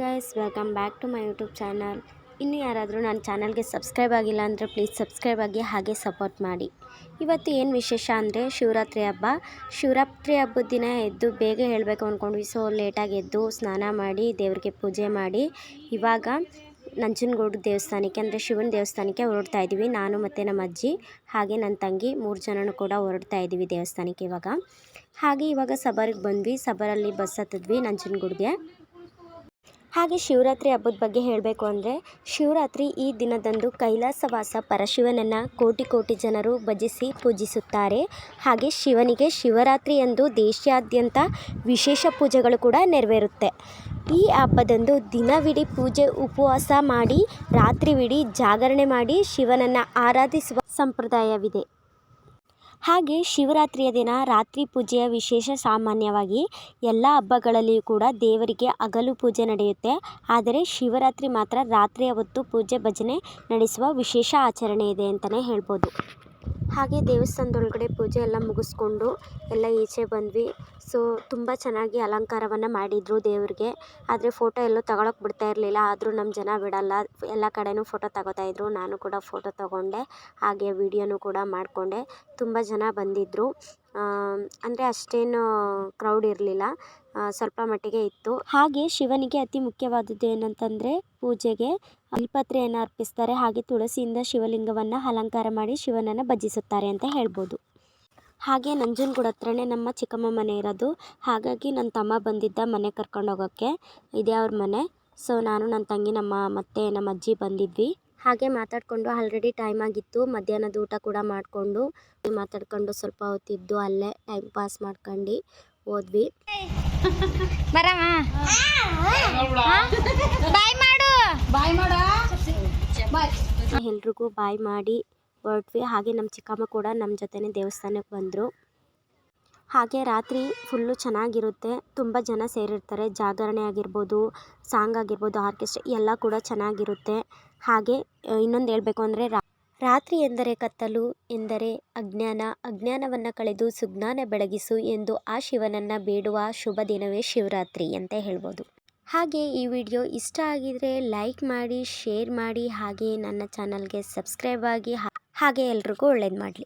Guys welcome back to my YouTube channel ಇನ್ನು ಯಾರಾದರೂ ನನ್ನ ಚಾನಲ್ಗೆ ಸಬ್ಸ್ಕ್ರೈಬ್ ಆಗಿಲ್ಲ ಅಂದರೆ ಪ್ಲೀಸ್ ಸಬ್ಸ್ಕ್ರೈಬ್ ಆಗಿ ಹಾಗೆ ಸಪೋರ್ಟ್ ಮಾಡಿ. ಇವತ್ತು ಏನು ವಿಶೇಷ ಅಂದರೆ ಶಿವರಾತ್ರಿ ಹಬ್ಬ. ಶಿವರಾತ್ರಿ ಹಬ್ಬದ ದಿನ ಎದ್ದು ಬೇಗ ಹೇಳಬೇಕು ಅಂದ್ಕೊಂಡ್ವಿ ಸೊ ಲೇಟಾಗಿ ಎದ್ದು ಸ್ನಾನ ಮಾಡಿ, ದೇವ್ರಿಗೆ ಪೂಜೆ ಮಾಡಿ. ಇವಾಗ ನಂಜನಗೂಡು ದೇವಸ್ಥಾನಕ್ಕೆ ಅಂದರೆ ಶಿವನ ದೇವಸ್ಥಾನಕ್ಕೆ ಹೊರಡ್ತಾ ಇದ್ದೀವಿ ನಾನು ಮತ್ತು ನಮ್ಮ ಅಜ್ಜಿ, ಹಾಗೆ ನನ್ನ ತಂಗಿ ಮೂರು ಜನನೂ ಕೂಡ ಹೊರಡ್ತಾ ಇದ್ದೀವಿ ದೇವಸ್ಥಾನಕ್ಕೆ ಇವಾಗ. ಹಾಗೆ ಇವಾಗ ಸಬರಿಗೆ ಬಂದ್ವಿ. ಸಬರಲ್ಲಿ ಬಸ್ ಹತ್ತಿದ್ವಿ ನಂಜನಗೂಡಿಗೆ. ಹಾಗೆ ಶಿವರಾತ್ರಿ ಹಬ್ಬದ ಬಗ್ಗೆ ಹೇಳಬೇಕು ಅಂದರೆ ಶಿವರಾತ್ರಿ ಈ ದಿನದಂದು ಕೈಲಾಸವಾಸ ಪರಶಿವನನ್ನು ಕೋಟಿ ಕೋಟಿ ಜನರು ಭಜಿಸಿ ಪೂಜಿಸುತ್ತಾರೆ. ಹಾಗೆ ಶಿವನಿಗೆ ಶಿವರಾತ್ರಿಯಂದು ದೇಶಾದ್ಯಂತ ವಿಶೇಷ ಪೂಜೆಗಳು ಕೂಡ ನೆರವೇರುತ್ತೆ. ಈ ಹಬ್ಬದಂದು ದಿನವಿಡೀ ಪೂಜೆ, ಉಪವಾಸ ಮಾಡಿ, ರಾತ್ರಿವಿಡೀ ಜಾಗರಣೆ ಮಾಡಿ ಶಿವನನ್ನು ಆರಾಧಿಸುವ ಸಂಪ್ರದಾಯವಿದೆ. ಹಾಗೆ ಶಿವರಾತ್ರಿಯ ದಿನ ರಾತ್ರಿ ಪೂಜೆಯ ವಿಶೇಷ ಸಾಮಾನ್ಯವಾಗಿ ಎಲ್ಲ ಹಬ್ಬಗಳಲ್ಲಿಯೂ ಕೂಡ ದೇವರಿಗೆ ಹಗಲು ಪೂಜೆ ನಡೆಯುತ್ತೆ. ಆದರೆ ಶಿವರಾತ್ರಿ ಮಾತ್ರ ರಾತ್ರಿಯ ಹೊತ್ತು ಪೂಜೆ ಭಜನೆ ನಡೆಸುವ ವಿಶೇಷ ಆಚರಣೆ ಇದೆ ಅಂತಲೇ ಹೇಳ್ಬೋದು. ಹಾಗೆ ದೇವಸ್ಥಾನದೊಳಗಡೆ ಪೂಜೆ ಎಲ್ಲ ಮುಗಿಸ್ಕೊಂಡು ಎಲ್ಲ ಈಚೆ ಬಂದ್ವಿ. ಸೊ ತುಂಬ ಚೆನ್ನಾಗಿ ಅಲಂಕಾರವನ್ನು ಮಾಡಿದರು ದೇವ್ರಿಗೆ. ಆದರೆ ಫೋಟೋ ಎಲ್ಲೂ ತಗೊಳಕ್ಕೆ ಬಿಡ್ತಾ ಇರಲಿಲ್ಲ. ಆದರೂ ನಮ್ಮ ಜನ ಬಿಡಲ್ಲ. ಎಲ್ಲ ಕಡೆಯೂ ಫೋಟೋ ತಗೋತಾಯಿದ್ರು ನಾನು ಕೂಡ ಫೋಟೋ ತಗೊಂಡೆ. ಹಾಗೆ ವೀಡಿಯೋನು ಕೂಡ ಮಾಡಿಕೊಂಡೆ. ತುಂಬ ಜನ ಬಂದಿದ್ದರು ಅಂದರೆ ಅಷ್ಟೇನು ಕ್ರೌಡ್ ಇರಲಿಲ್ಲ. ಸ್ವಲ್ಪ ಮಟ್ಟಿಗೆ ಇತ್ತು. ಹಾಗೆ ಶಿವನಿಗೆ ಅತಿ ಮುಖ್ಯವಾದದ್ದು ಏನಂತಂದರೆ ಪೂಜೆಗೆ ಬಿಲ್ಪತ್ರೆಯನ್ನು ಅರ್ಪಿಸ್ತಾರೆ. ಹಾಗೆ ತುಳಸಿಯಿಂದ ಶಿವಲಿಂಗವನ್ನು ಅಲಂಕಾರ ಮಾಡಿ ಶಿವನನ್ನು ಭಜಿಸುತ್ತಾರೆ ಅಂತ ಹೇಳ್ಬೋದು. ಹಾಗೆ ನಂಜನಗೂಡು ಹತ್ರನೇ ನಮ್ಮ ಚಿಕ್ಕಮ್ಮ ಮನೆ ಇರೋದು. ಹಾಗಾಗಿ ನನ್ನ ತಮ್ಮ ಬಂದಿದ್ದ ಮನೆ ಕರ್ಕೊಂಡು ಹೋಗೋಕ್ಕೆ ಇದೇ ಅವ್ರ ಮನೆ. ಸೊ ನಾನು ನನ್ನ ತಂಗಿ, ನಮ್ಮ ಮತ್ತೆ ನಮ್ಮ ಅಜ್ಜಿ ಬಂದಿದ್ವಿ. ಹಾಗೆ ಮಾತಾಡಿಕೊಂಡು ಆಲ್ರೆಡಿ ಟೈಮ್ ಆಗಿತ್ತು. ಮಧ್ಯಾಹ್ನದ ಊಟ ಕೂಡ ಮಾಡಿಕೊಂಡು ಮಾತಾಡ್ಕೊಂಡು ಸ್ವಲ್ಪ ಹೊತ್ತಿದ್ದು ಅಲ್ಲೇ ಟೈಮ್ ಪಾಸ್ ಮಾಡ್ಕೊಂಡು ಹೋದ್ವಿ. ಬರಮ್ಮ. ಬಾಯ್ ಮಾಡು. ಬಾಯ್ ಮಾಡ. ಎಲ್ರಿಗೂ ಬಾಯ್ ಮಾಡಿ ಹೊರಟ್ವಿ. ಹಾಗೆ ನಮ್ಮ ಚಿಕ್ಕಮ್ಮ ಕೂಡ ನಮ್ಮ ಜೊತೆನೇ ದೇವಸ್ಥಾನಕ್ಕೆ ಬಂದರು. ಹಾಗೆ ರಾತ್ರಿ ಫುಲ್ಲು ಚೆನ್ನಾಗಿರುತ್ತೆ. ತುಂಬ ಜನ ಸೇರಿರ್ತಾರೆ. ಜಾಗರಣೆ ಆಗಿರ್ಬೋದು ಸಾಂಗ್ ಆಗಿರ್ಬೋದು ಆರ್ಕೆಸ್ಟ್ರಾ ಎಲ್ಲ ಕೂಡ ಚೆನ್ನಾಗಿರುತ್ತೆ. ಹಾಗೆ ಇನ್ನೊಂದು ಹೇಳಬೇಕು ಅಂದರೆ ರಾತ್ರಿ ಎಂದರೆ ಕತ್ತಲು, ಎಂದರೆ ಅಜ್ಞಾನ. ಅಜ್ಞಾನವನ್ನು ಕಳೆದು ಸುಜ್ಞಾನ ಬೆಳಗಿಸು ಎಂದು ಆ ಶಿವನನ್ನು ಬೇಡುವ ಶುಭ ದಿನವೇ ಶಿವರಾತ್ರಿ ಅಂತ ಹೇಳ್ಬೋದು. ಹಾಗೆ ಈ ವಿಡಿಯೋ ಇಷ್ಟ ಆಗಿದರೆ ಲೈಕ್ ಮಾಡಿ, ಶೇರ್ ಮಾಡಿ, ಹಾಗೆ ನನ್ನ ಚಾನಲ್ಗೆ ಸಬ್ಸ್ಕ್ರೈಬ್ ಆಗಿ ಹಾಗೆ ಎಲ್ರಿಗೂ ಒಳ್ಳೇದು ಮಾಡಲಿ.